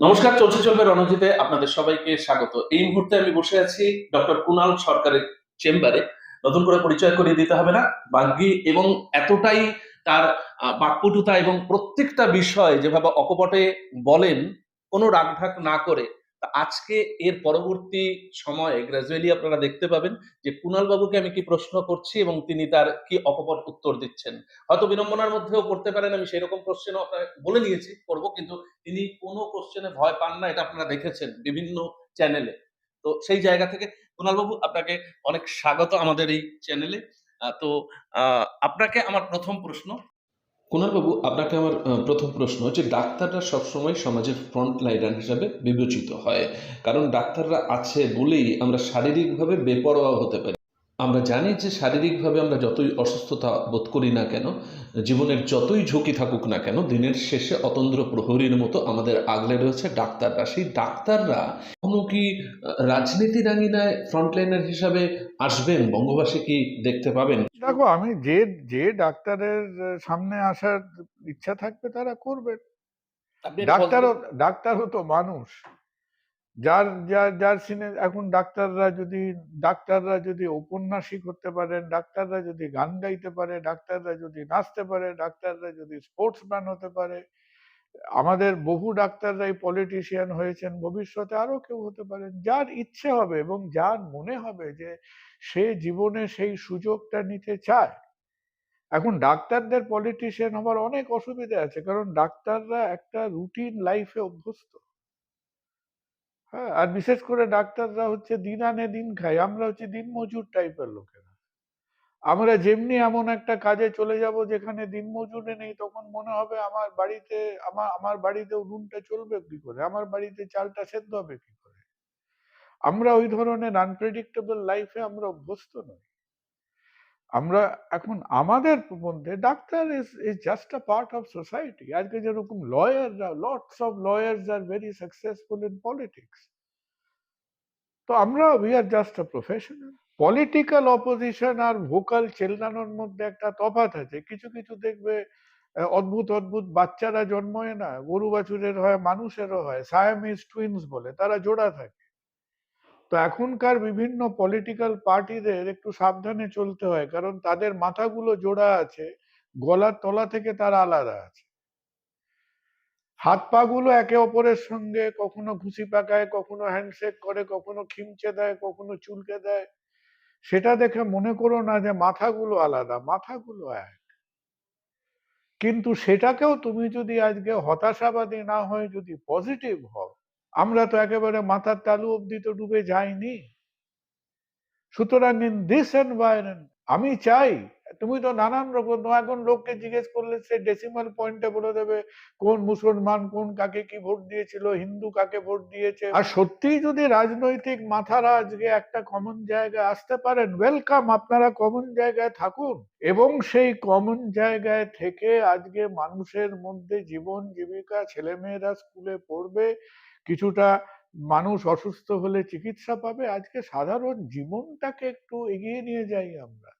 নমস্কার, চলছে চলবে রণজিতে। আপনাদের সবাইকে স্বাগত। এই মুহূর্তে আমি বসে আছি ডক্টর কুনাল সরকারের চেম্বারে। নতুন করে পরিচয় করিয়ে দিতে হবে না। বাগ্যি এবং এতটাই তার বাকপটুতা এবং প্রত্যেকটা বিষয় যেভাবে অকপটে বলেন, কোনো রাগঢাক না করে আজকে এর পরবর্তী সময়ে গ্রাজুয়ালি আপনারা দেখতে পাবেন যে কুনাল বাবুকে আমি কি প্রশ্ন করছি এবং তিনি তার কি অকপট উত্তর দিচ্ছেন। হয়তো বিড়ম্বনার মধ্যেও করতে পারেন, আমি সেই রকম কোশ্চেনও আপনার বলে দিয়েছি, করব, কিন্তু তিনি কোনো কোশ্চেনে ভয় পান না, এটা আপনারা দেখেছেন বিভিন্ন চ্যানেলে তো সেই জায়গা থেকে কুণাল বাবু আপনাকে অনেক স্বাগত আমাদের এই চ্যানেলে তো আপনাকে আমার প্রথম প্রশ্ন কুণাল বাবু আপনাকে আমার প্রথম প্রশ্ন যে ডাক্তাররা সবসময় সমাজের ফ্রন্ট লাইনার হিসাবে বিবেচিত হয়। কারণ ডাক্তাররা আছে বলেই আমরা শারীরিকভাবে বেপরোয়া হতে পারি। আমরা জানি যে শারীরিকভাবে আমরা যতই অসুস্থতা বোধ করি না কেন জীবনের যতই ঝুঁকি থাকুক না কেন দিনের শেষে অতন্দ্র প্রহরীর মতো আমাদের আগলে রয়েছে ডাক্তাররা। সেই ডাক্তাররা কোনো কি রাজনীতি রাঙিনায় ফ্রন্টলাইনার হিসাবে আসবেন? বঙ্গবাসী কি দেখতে পাবেন? দেখো আমি যে যে ডাক্তারের সামনে আসার ইচ্ছা থাকবে তারা করবে আপনি এটা ডাক্তারও ডাক্তারও তো মানুষ। যার যার যার সিনে এখন ডাক্তাররা যদি ডাক্তাররা যদি ঔপন্যাসিক হতে পারেন ডাক্তাররা যদি গান গাইতে পারে, ডাক্তাররা যদি নাচতে পারে, ডাক্তাররা যদি স্পোর্টসম্যান হতে পারে, আমাদের বহু ডাক্তাররাই পলিটিশিয়ান হয়েছেন, ভবিষ্যতে আরও কেউ হতে পারেন যার ইচ্ছে হবে এবং যার মনে হবে যে সে জীবনে সেই সুযোগটা নিতে চায়। এখন ডাক্তারদের পলিটিশিয়ান হবার অনেক অসুবিধা আছে, কারণ ডাক্তাররা একটা রুটিন লাইফে অভ্যস্ত। হ্যাঁ আর বিশেষ করে ডাক্তাররা হচ্ছে দিন আনে দিন খায়। আমরা হচ্ছে দিন মজুর টাইপের লোকেরা। আমরা যেমনি এমন একটা কাজে চলে যাব যেখানে দিন মজুরে নেই, তখন মনে হবে আমার বাড়িতে আমার আমার বাড়িতে উনুনটা চলবে কি করে? আমার বাড়িতে চালটা সেদ্ধ হবে কি করে? আমরা ওই ধরনের আনপ্রেডিক্টেবল লাইফে আমরা অভ্যস্ত নই। আমরা এখন আমাদের মধ্যে doctor is is just a part of society আজকে যেরকম লয়াররা lots of lawyers are very successful in politics তো আমরা we are just a professional political opposition R vocal চেল্লানোর মধ্যে একটা তফাৎ আছে। কিছু কিছু দেখবে অদ্ভুত অদ্ভুত বাচ্চারা জন্ময় না, গরু বাছুরের হয়, মানুষেরও হয় সায়ামিজ টুইন্স বলে, তারা জোড়া থাকে। তো এখনকার বিভিন্ন পলিটিক্যাল পার্টিদের একটু সাবধানে চলতে হয়, কারণ তাদের মাথাগুলো জোড়া আছে গলার তলা থেকে তারা আলাদা আছে। হাত পা গুলো একে অপরের সঙ্গে কখনো ঘুষি পাকায়, কখনো হ্যান্ডশেক করে, কখনো খিমচে দেয়, কখনো চুলকে দেয়। সেটা দেখে মনে করো না যে মাথাগুলো আলাদা, মাথাগুলো এক। কিন্তু সেটাকেও তুমি যদি আজকে হতাশাবাদী না হয়ে যদি পজিটিভ হও আমরা তো একেবারে মাথার তালু অব্দি তো ডুবে যাইনি। সুতরাং ইন দিস এনভায়রনমেন্ট আমি চাই, তুমি তো নানান রকম, এখন লোককে জিজ্ঞেস করলে সে ডেসিমাল পয়েন্টে বলে দেবে, কোন মুসলমান কোন কাকে কি ভোট দিয়েছিল, হিন্দু কাকে ভোট দিয়েছে। আর সত্যিই যদি রাজনৈতিক মাথারা আজকে একটা কমন জায়গায় আসতে পারেন ওয়েলকাম আপনারা কমন জায়গায় থাকুন। এবং সেই কমন জায়গায় থেকে আজকে মানুষের মধ্যে জীবন, জীবিকা, ছেলেমেয়েরা স্কুলে পড়বে কিছুটা মানুষ অসুস্থ হলে চিকিৎসা পাবে। আজকে সাধারণ জীবনটাকে একটু এগিয়ে নিয়ে যাই আমরা।